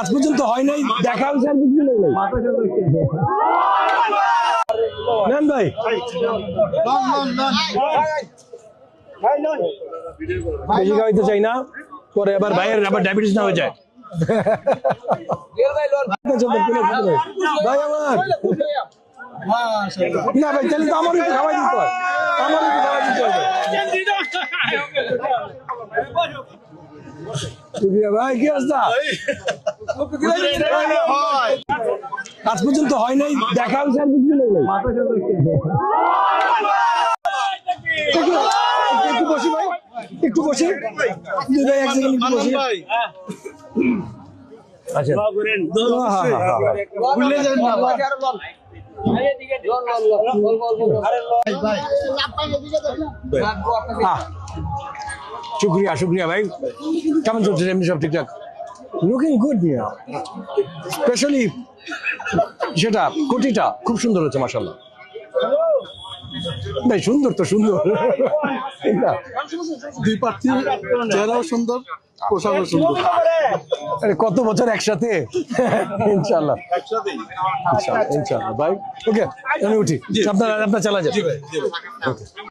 আজ পর্যন্ত হয় নাই, দেখা ভাই। চাই না, পরে আবার আবার ডায়াবেটিস না হয়ে যায়। আমার। না ভাই তো খাওয়াই দিতে খাওয়াই দিতে হবে। ভাই কি অবস্থা আজ পর্যন্ত হয় নাই দেখা হয়েছে একটু বসি ভাই একটু বসি দুই এক সেকেন্ড একটু বসি আচ্ছা হ্যাঁ, হ্যাঁ, হ্যাঁ, হ্যাঁ। শুক্রিয়া শুক্রিয়া ভাই। কেমন চলছে এমনি সব ঠিকঠাক? লুকিং গুড মিয়া স্পেশালি সেটা কোটিটা খুব সুন্দর হচ্ছে মাসাল্লাহ ভাই সুন্দর তো সুন্দর। দুই প্রার্থী চেহারাও সুন্দর পোশাকও সুন্দর। আরে কত বছর একসাথে? ইনশাল্লাহ ইনশাল্লাহ ইনশাল্লাহ ভাই ওকে আমি উঠি। আপনার আপনার চালা যান। Okay.